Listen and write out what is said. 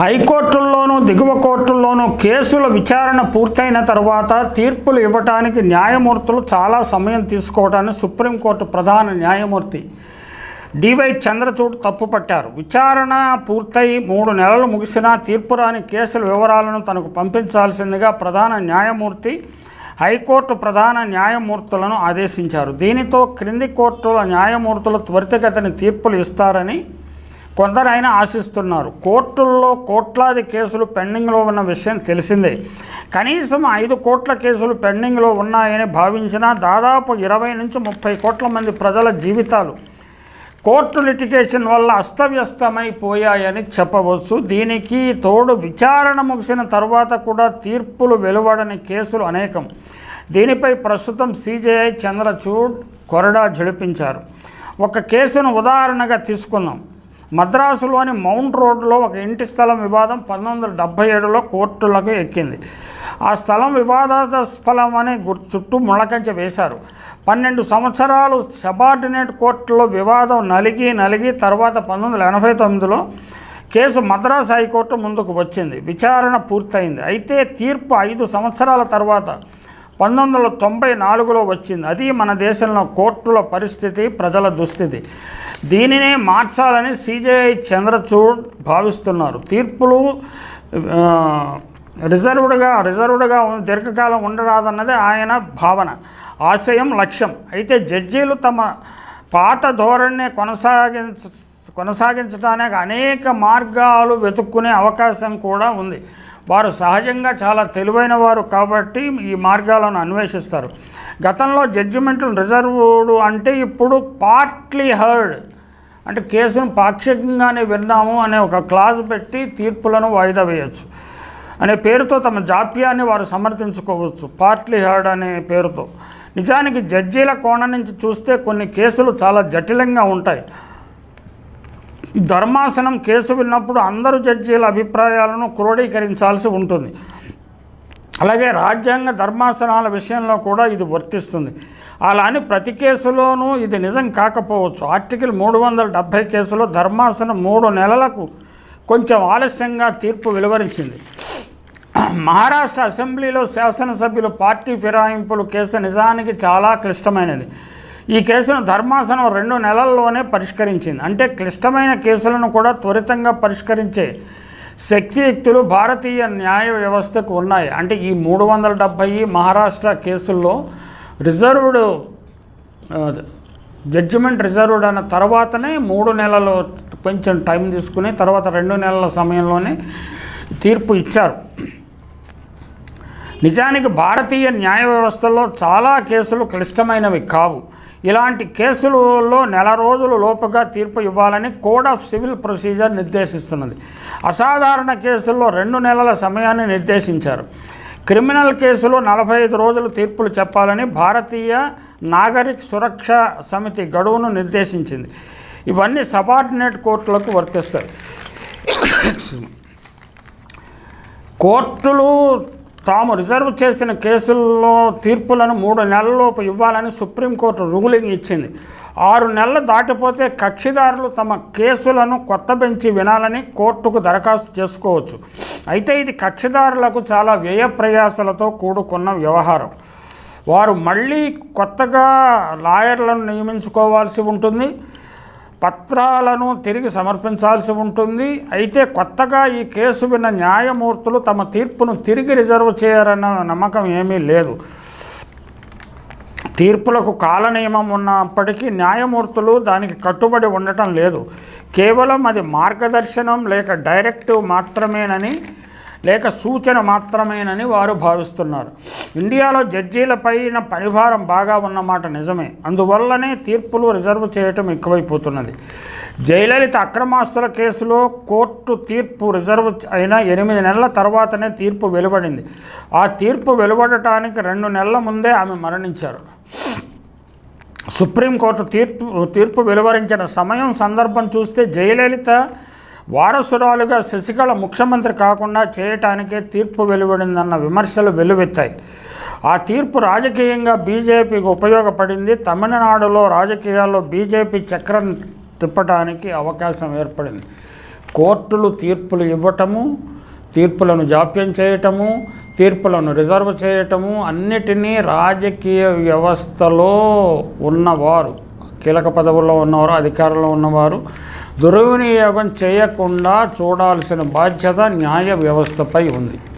హైకోర్టుల్లోనూ దిగువ కోర్టుల్లోనూ కేసుల విచారణ పూర్తయిన తర్వాత తీర్పులు ఇవ్వటానికి న్యాయమూర్తులు చాలా సమయం తీసుకోవటాన్ని సుప్రీంకోర్టు ప్రధాన న్యాయమూర్తి డివై చంద్రచూడ్ తప్పుపట్టారు. విచారణ పూర్తయి మూడు నెలలు ముగిసినా తీర్పు రాని కేసుల వివరాలను తనకు పంపించాల్సిందిగా ప్రధాన న్యాయమూర్తి హైకోర్టు ప్రధాన న్యాయమూర్తులను ఆదేశించారు. దీనితో క్రింది కోర్టుల న్యాయమూర్తులు త్వరితగతిని తీర్పులు ఇస్తారని కొందరైనా ఆశిస్తున్నారు. కోర్టుల్లో కోట్లాది కేసులు పెండింగ్లో ఉన్న విషయం తెలిసిందే. కనీసం ఐదు కోట్ల కేసులు పెండింగ్లో ఉన్నాయని భావించిన దాదాపు ఇరవై నుంచి ముప్పై కోట్ల మంది ప్రజల జీవితాలు కోర్టు లిటిగేషన్ వల్ల అస్తవ్యస్తమైపోయాయని చెప్పవచ్చు. దీనికి తోడు విచారణ ముగిసిన తర్వాత కూడా తీర్పులు వెలువడని కేసులు అనేకం. దీనిపై ప్రస్తుతం సిజేఐ చంద్రచూడ్ కొరడా జడిపించారు ఒక కేసును ఉదాహరణగా తీసుకుందాం. మద్రాసులోని మౌంట్ రోడ్లో ఒక ఇంటి స్థలం వివాదం పంతొమ్మిది వందల డెబ్భై ఏడులో కోర్టులకు ఎక్కింది. ఆ స్థలం వివాదాస్పదం అని చుట్టూ ముళ్ళకంచె వేశారు. పన్నెండు సంవత్సరాలు సబార్డినేట్ కోర్టులో వివాదం నలిగి నలిగి తర్వాత పంతొమ్మిది వందల ఎనభై తొమ్మిదిలో కేసు మద్రాసు హైకోర్టు ముందుకు వచ్చింది. విచారణ పూర్తయింది. అయితే తీర్పు ఐదు సంవత్సరాల తర్వాత పంతొమ్మిది వందల తొంభై నాలుగులో వచ్చింది. అది మన దేశంలో కోర్టుల పరిస్థితి ప్రజల దుస్థితి. దీనినే మార్చాలని సిజేఐ చంద్రచూడ్ భావిస్తున్నారు. తీర్పులు రిజర్వ్డ్గా రిజర్వ్డ్గా దీర్ఘకాలం ఉండరాదన్నది ఆయన భావన. ఆశయం లక్ష్యం. అయితే జడ్జీలు తమ పాత ధోరణిని కొనసాగించ కొనసాగించడానికి అనేక మార్గాలు వెతుక్కునే అవకాశం కూడా ఉంది. వారు సహజంగా చాలా తెలివైన వారు కాబట్టి ఈ మార్గాలను అన్వేషిస్తారు. గతంలో జడ్జిమెంట్లు రిజర్వ్డ్ అంటే ఇప్పుడు పార్ట్లీ హర్డ్ అంటే కేసును పాక్షికంగానే విన్నాము అనే ఒక క్లాజ్ పెట్టి తీర్పులను వాయిదా వేయచ్చు అనే పేరుతో తమ జాప్యాన్ని వారు సమర్థించుకోవచ్చు. పార్ట్లీ హర్డ్ అనే పేరుతో. నిజానికి జడ్జీల కోణం నుంచి చూస్తే కొన్ని కేసులు చాలా జటిలంగా ఉంటాయి. ధర్మాసనం కేసు విన్నప్పుడు అందరూ జడ్జీల అభిప్రాయాలను క్రోడీకరించాల్సి ఉంటుంది. అలాగే రాజ్యాంగ ధర్మాసనాల విషయంలో కూడా ఇది వర్తిస్తుంది. అలా అని ప్రతి కేసులోనూ ఇది నిజం కాకపోవచ్చు. ఆర్టికల్ మూడు వందల డెబ్భై కేసులో ధర్మాసనం మూడు నెలలకు కొంచెం ఆలస్యంగా తీర్పు వెలువరించింది. మహారాష్ట్ర అసెంబ్లీలో శాసనసభ్యులు పార్టీ ఫిరాయింపులు కేసు నిజానికి చాలా క్లిష్టమైనది. ఈ కేసును ధర్మాసనం రెండు నెలల్లోనే పరిష్కరించింది. అంటే క్లిష్టమైన కేసులను కూడా త్వరితంగా పరిష్కరించే శక్తియుక్తులు భారతీయ న్యాయ వ్యవస్థకు ఉన్నాయి. అంటే ఈ మూడు వందల డెబ్భై మహారాష్ట్ర కేసుల్లో రిజర్వ్డ్ జడ్జిమెంట్ రిజర్వ్డ్ అన్న తర్వాతనే మూడు నెలలు కొంచెం టైం తీసుకుని తర్వాత రెండు నెలల సమయంలోనే తీర్పు ఇచ్చారు. నిజానికి భారతీయ న్యాయ వ్యవస్థలో చాలా కేసులు క్లిష్టమైనవి కావు. ఇలాంటి కేసులలో నెల రోజుల లోపుగా తీర్పు ఇవ్వాలని కోడ్ ఆఫ్ సివిల్ ప్రొసీజర్ నిర్దేశిస్తున్నది. అసాధారణ కేసుల్లో రెండు నెలల సమయాన్ని నిర్దేశించారు. క్రిమినల్ కేసులో నలభై ఐదు రోజులు తీర్పులు చెప్పాలని భారతీయ నాగరిక సురక్ష సమితి గడువును నిర్దేశించింది. ఇవన్నీ సబార్డినేట్ కోర్టులకు వర్తిస్తాయి. కోర్టులు తాము రిజర్వ్ చేసిన కేసుల్లో తీర్పులను మూడు నెలల్లోపు ఇవ్వాలని సుప్రీంకోర్టు రూలింగ్ ఇచ్చింది. ఆరు నెలలు దాటిపోతే కక్షిదారులు తమ కేసులను కొత్త బెంచి వినాలని కోర్టుకు దరఖాస్తు చేసుకోవచ్చు. అయితే ఇది కక్షిదారులకు చాలా వ్యయ ప్రయాసలతో కూడుకున్న వ్యవహారం. వారు మళ్ళీ కొత్తగా లాయర్లను నియమించుకోవాల్సి ఉంటుంది. పత్రాలను తిరిగి సమర్పించాల్సి ఉంటుంది. అయితే కొత్తగా ఈ కేసు విన్న న్యాయమూర్తులు తమ తీర్పును తిరిగి రిజర్వ్ చేయరన్న నమ్మకం ఏమీ లేదు. తీర్పులకు కాల నియమం ఉన్నప్పటికీ న్యాయమూర్తులు దానికి కట్టుబడి ఉండటం లేదు. కేవలం అది మార్గదర్శనం లేక డైరెక్టివ్ మాత్రమేనని లేక సూచన మాత్రమేనని వారు భావిస్తున్నారు. ఇండియాలో జడ్జీలపైన పనిభారం బాగా ఉన్నమాట నిజమే. అందువల్లనే తీర్పులు రిజర్వ్ చేయటం ఎక్కువైపోతున్నది. జయలలిత అక్రమాస్తుల కేసులో కోర్టు తీర్పు రిజర్వ్ అయిన ఎనిమిది నెలల తర్వాతనే తీర్పు వెలువడింది. ఆ తీర్పు వెలువడటానికి రెండు నెలల ముందే ఆమె మరణించారు. సుప్రీంకోర్టు తీర్పు తీర్పు వెలువరించిన సమయం సందర్భం చూస్తే జయలలిత వారసురాలుగా శశికళ ముఖ్యమంత్రి కాకుండా చేయటానికే తీర్పు వెలువడిందన్న విమర్శలు వెల్లువెత్తాయి. ఆ తీర్పు రాజకీయంగా బీజేపీకి ఉపయోగపడింది. తమిళనాడులో రాజకీయాల్లో బీజేపీ చక్రం తిప్పడానికి అవకాశం ఏర్పడింది. కోర్టులు తీర్పులు ఇవ్వటము తీర్పులను జాప్యం చేయటము తీర్పులను రిజర్వ్ చేయటము అన్నిటినీ రాజకీయ వ్యవస్థలో ఉన్నవారు కీలక పదవుల్లో ఉన్నవారు అధికారంలో ఉన్నవారు దుర్వినియోగం చేయకుండా చూడాల్సిన బాధ్యత న్యాయ వ్యవస్థపై ఉంది.